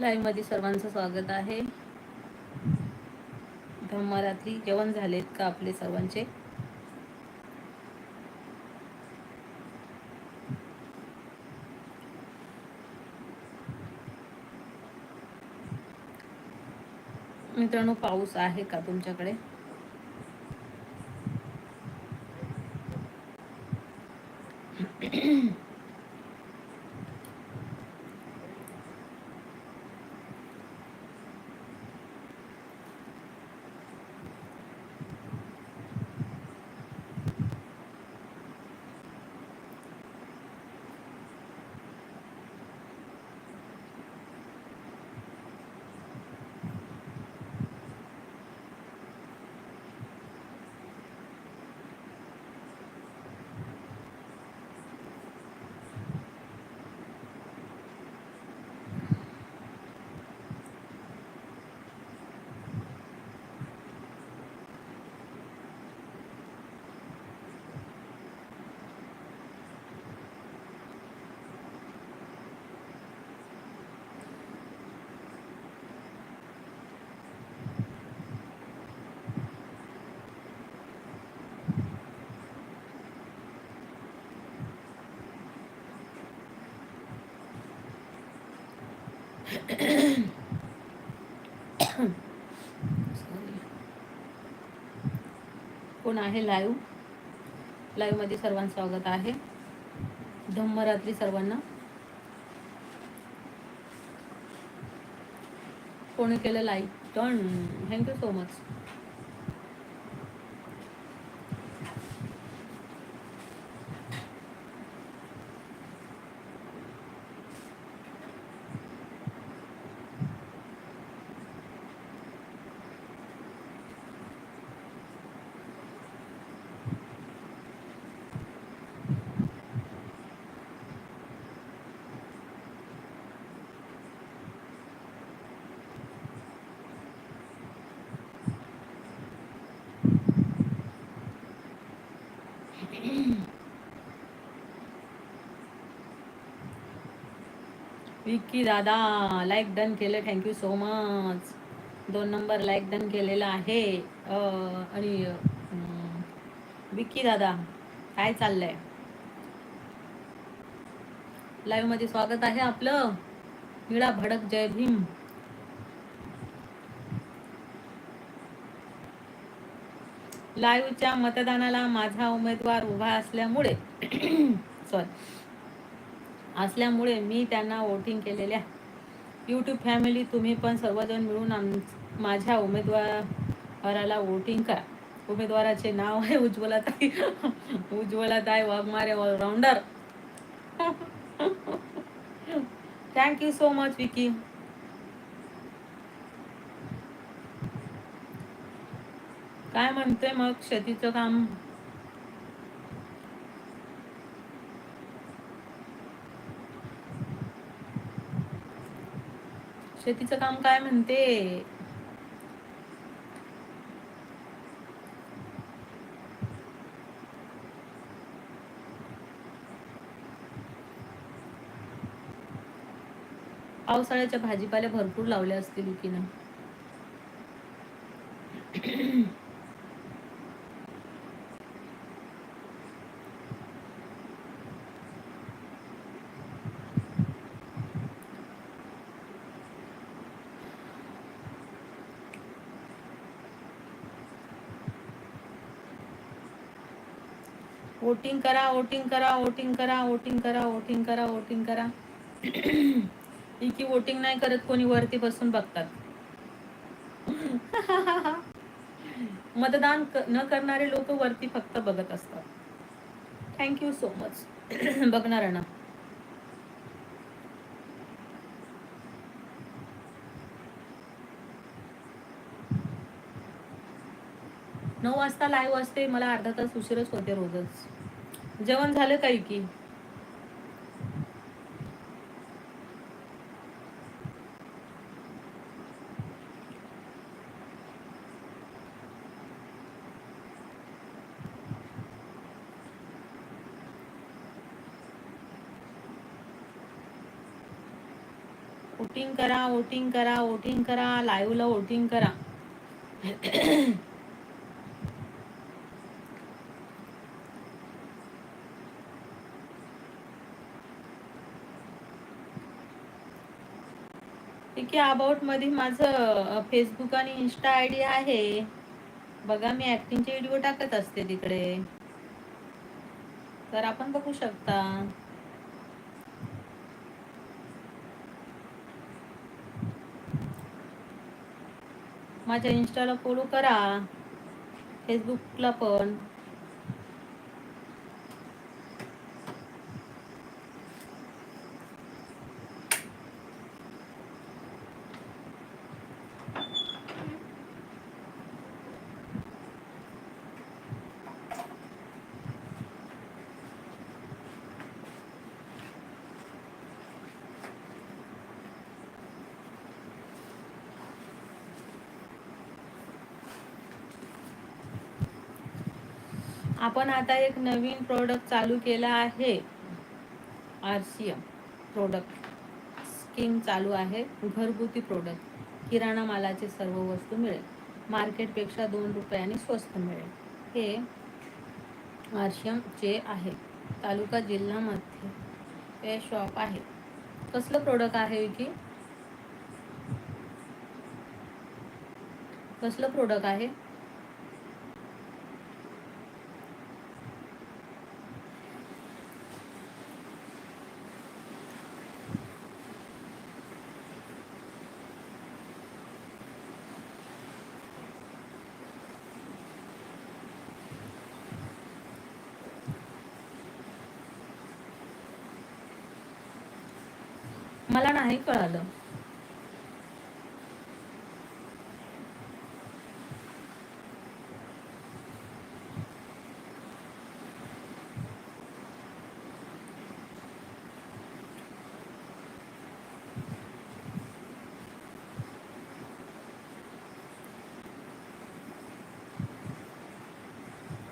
लाईव्हमध्ये सर्वांचं स्वागत आहे. ब्रह्मरात्री जेवण झालेत का आपले सर्वांचे? मित्रांनो पाऊस आहे का तुमच्याकडे? कोण आहे लाईव्ह लाईव्हमध्ये सर्वांचं स्वागत आहे. धम्मरात्री सर्वांना. कोणी केलं live done thank you so much Vicky दादा लाईक डन केलं. थँक्यू सो मच दोन नंबर लाईक डन केलेला आहे. आणि विक्की दादा काय चाललंय? लाईव्हमध्ये स्वागत आहे आपलं. निळा भडक जय भीम. लाईव्हच्या मतदानाला माझा उमेदवार उभा असल्यामुळे सॉरी असल्यामुळे मी त्यांना वोटिंग केलेल्या. यूट्यूब फॅमिली तुम्ही पण सर्वजण मिळून आम माझ्या उमेदवाराला वोटिंग करा. उमेदवाराचे नाव आहे उज्ज्वलाताई. उज्ज्वलाताई Waghmare allrounder thank you so much Vicky काय म्हणते मग शेतीचं काम? शेतीचं काम काय म्हणते? पावसाळ्याच्या भाजीपाल्या भरपूर लावल्या असतील की ना वोटिंग करा वोटिंग करा वोटिंग करा वोटिंग करा वोटिंग करा वोटिंग करा. की वोटिंग नाही करत कोणी वरती बसून बघतात. मतदान न करणारे लोक वरती फक्त बघत असतात. थँक्यू सो मच बघणार ना. नऊ वाजता लाईव्ह असते मला अर्धा तास उशीरच होते रोजच. जेवण झालं काही की? वोटिंग करा वोटिंग करा वोटिंग करा लाईव्हला वोटिंग करा. ठीक आहे अबाउटमध्ये माझं फेसबुक आणि इन्स्टा आय डी आहे. बघा मी ऍक्टिंगचे व्हिडिओ टाकत असते तिकडे. तर आपण बघू शकता. माझ्या इन्स्टाला फॉलो करा. फेसबुकला पण. आपण आता एक नवीन प्रोडक्ट चालू केला आहे. R C M product scheme चालू आहे. घरगुती प्रोडक्ट किराणा मालाचे सर्व वस्तू मिळेल. मार्केटपेक्षा दोन रुपयाने स्वस्त मिळेल. हे आर सी एमचे आहे. तालुका जिल्ह्यामध्ये हे शॉप आहे. कसलं प्रोडक्ट आहे की कसलं प्रोडक्ट आहे? मला नाही कळालं.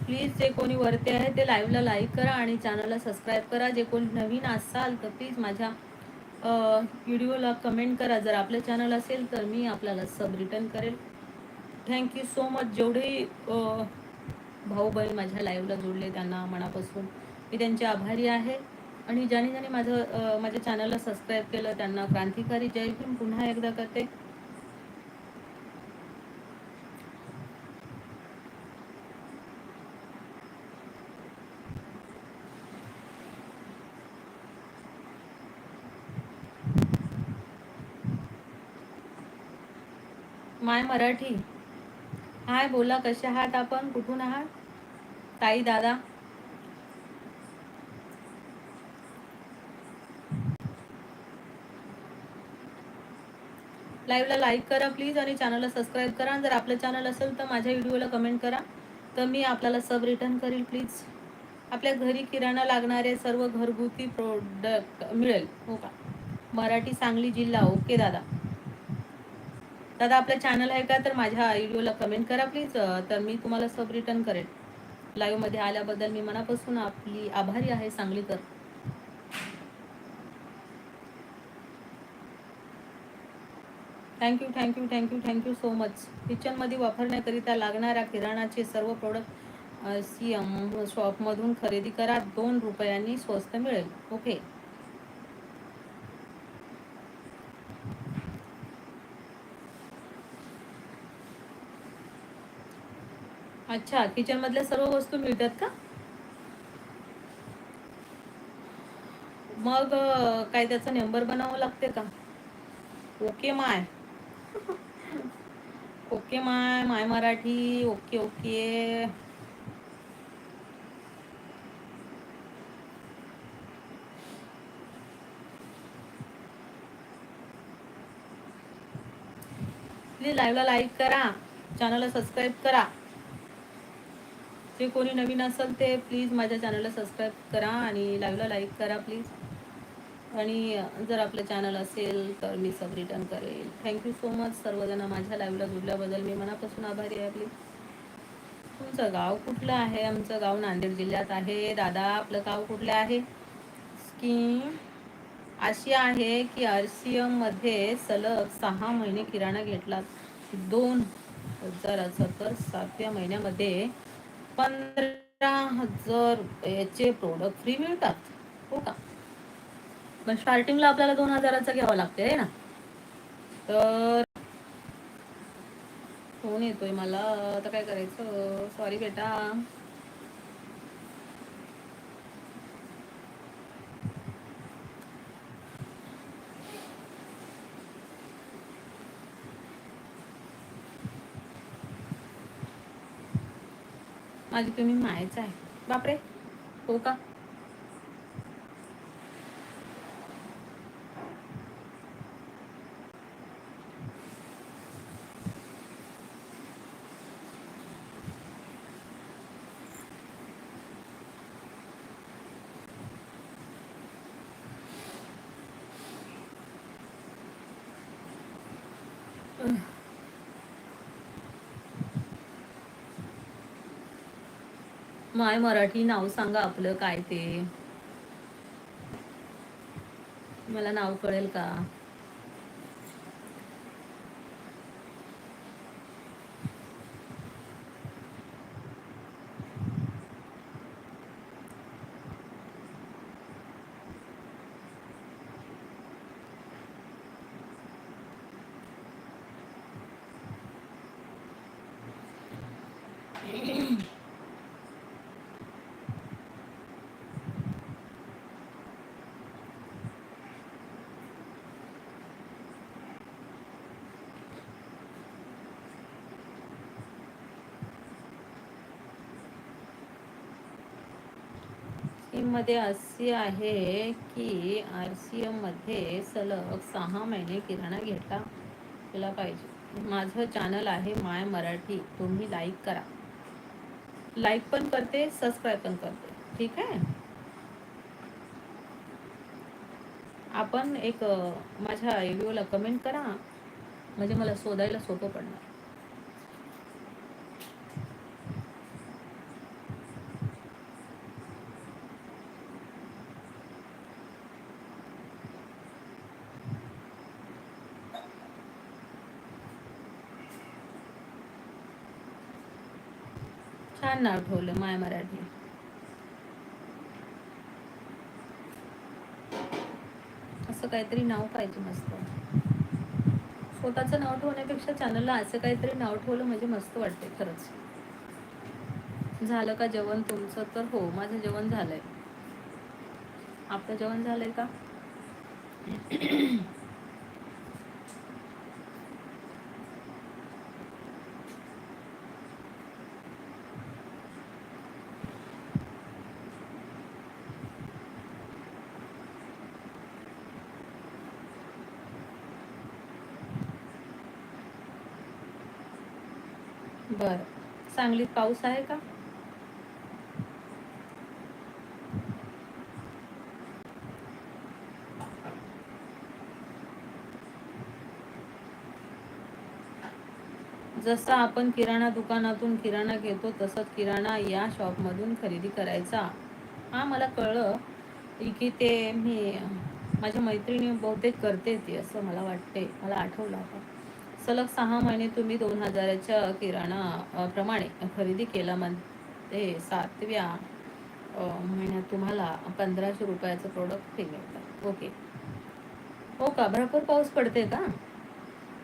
प्लीज जे कोणी वरती आहे ते लाईव्हला लाईक करा आणि चॅनलला सबस्क्राईब करा. जे कोणी नवीन असाल तर प्लीज माझ्या व्हिडिओला कमेंट करा. जर आपलं चॅनल असेल तर मी आपल्याला सब रिटर्न करेल. थँक्यू सो मच जेवढे भाऊ बहीण माझ्या लाईव्हला जोडले त्यांना मनापासून. मी त्यांचे आभारी आहे. आणि ज्याने ज्याने माझं माझ्या चॅनलला सबस्क्राईब केलं त्यांना क्रांतिकारी जय भीम पुन्हा एकदा करते. माय मराठी. हाय बोला कसे आहात आपण? कुठून आहात? ताई दादा? लाईव्हला लाईक करा प्लीज आणि चॅनलला सबस्क्राईब करा. जर आपलं चॅनल असेल तर माझ्या व्हिडिओला कमेंट करा. तर मी आपल्याला सब रिटर्न करेल प्लीज आपल्या घरी किराणा लागणारे सर्व घरगुती प्रोडक्ट मिळेल. हो का? मराठी सांगली जिल्हा. ओके दादा. दादा आपलं चॅनल आहे का? तर माझ्या व्हिडिओला कमेंट करा प्लीज तर मी तुम्हाला सब रिटर्न करेन. लाईव्हमध्ये आल्याबद्दल मी मनापासून आपली आभारी आहे Sanglikar. Thank you thank you thank you thank you so much किचनमध्ये वापरण्याकरिता लागणाऱ्या किराणाचे सर्व प्रोडक्ट सी एम शॉपमधून खरेदी करा. दोन रुपयांनी स्वस्त मिळेल. ओके अच्छा किचन मधल्या सर्व वस्तू मिळतात का? मग काय त्याचा नंबर बनावं लागते का? Okay my. Okay my my Marathi. Okay okay. Please लाईव्हला लाईक करा. चॅनलला सबस्क्राईब करा. जे कोणी नवीन असेल ते प्लीज माझ्या चॅनलला सबस्क्राईब करा आणि लाईव्हला लाईक करा प्लीज आणि जर आपलं चॅनल असेल तर मी सब रिटर्न करेल. थँक्यू सो मच सर्वजण माझ्या लाईव्हला जुडल्याबद्दल. मी मनापासून आभारी आहे प्लीज तुमचं गाव कुठलं आहे? आमचं गाव नांदेड जिल्ह्यात आहे. दादा आपलं गाव कुठलं आहे? की अशी आहे की आर सी एममध्ये सलग सहा महिने किराणा घेतला. दोन हजार सत्तर सातव्या महिन्यामध्ये पंधरा हजार रुपयाचे प्रोडक्ट फ्री मिळतात. हो का? पण स्टार्टिंगला आपल्याला दोन हजाराचा घ्यावा लागते आहे ना? तर फोन येतोय मला. आता काय करायचं? सॉरी बेटा. माझी तुम्ही मायच आहे. बापरे. हो का? माय मराठी नाव सांगा आपलं काय ते? मला नाव कळेल का? मध्ये असे आहे की आर सी एममध्ये सलग सहा महिने किराणा घेतला गेला पाहिजे. माझं चॅनल आहे माय मराठी. तुम्ही लाईक करा. लाईक पण करते सबस्क्राईब पण करते. ठीक आहे? आपण एक माझ्या व्हिडिओला कमेंट करा. म्हणजे मला शोधायला सोपं पडणार. छान नाव ठेवलं माय मराठी. असं काहीतरी नाव पाहिजे मस्त. स्वतःचं नाव ठेवण्यापेक्षा चॅनलला असं काहीतरी नाव ठेवलं म्हणजे मस्त वाटते खरंच. झालं का जेवण तुमचं? तर हो माझं जेवण झालंय. आपलं जेवण झालंय का? बर. सांगलीत पाऊस आहे का? जसं आपण किराणा दुकानातून किराणा घेतो तसंच किराणा या शॉपमधून खरेदी करायचा. हा मला कळलं की ते मी माझ्या मैत्रिणी बहुतेक करते ती असं मला वाटते. मला आठवलं आता. सलग सहा महिने तुम्ही दोन हजाराच्या किराणा प्रमाणे खरेदी केला म्हणजे सातव्या महिन्यात तुम्हाला पंधराशे रुपयाचं प्रोडक्ट फ्री मिळतात ओके हो का? भरपूर पाऊस पडते का?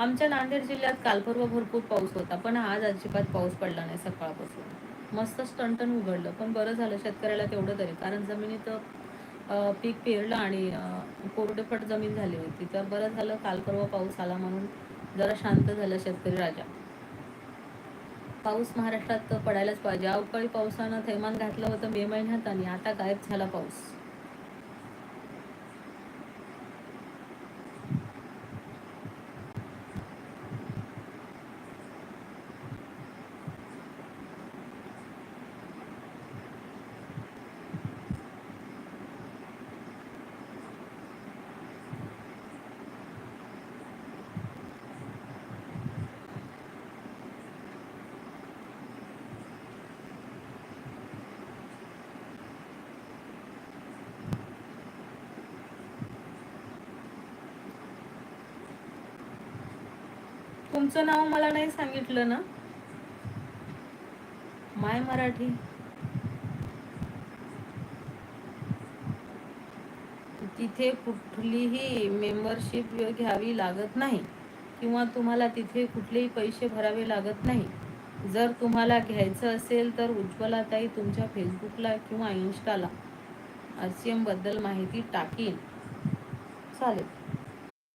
आमच्या नांदेड जिल्ह्यात काल परवा भरपूर पाऊस होता पण आज अजिबात पाऊस पडला नाही सकाळपासून. मस्त स्टंटन उघडलं पण बरं झालं शेतकऱ्याला तेवढं तरी कारण जमिनीत पीक पेरलं आणि कोरडेपट जमीन झाली होती. तर बरं झालं काल परवा पाऊस आला म्हणून जरा शांत झाला शेतकरी राजा. पाऊस महाराष्ट्रात पडायलाच पाहिजे. अवकाळी पावसानं थैमान घातलं होतं मे महिन्यात आणि आता गायब झाला पाऊस. तुमचं नाव मला नाही सांगितलं ना? माय मराठी. तिथे कुठलीही मेंबरशिप घ्यावी लागत नाही किंवा तुम्हाला तिथे कुठलेही पैसे भरावे लागत नाही. जर तुम्हाला घ्यायचं असेल तर उज्ज्वलाताई तुमच्या फेसबुकला किंवा इन्स्टाला आर सी एमबद्दल माहिती टाकीन. चालेल.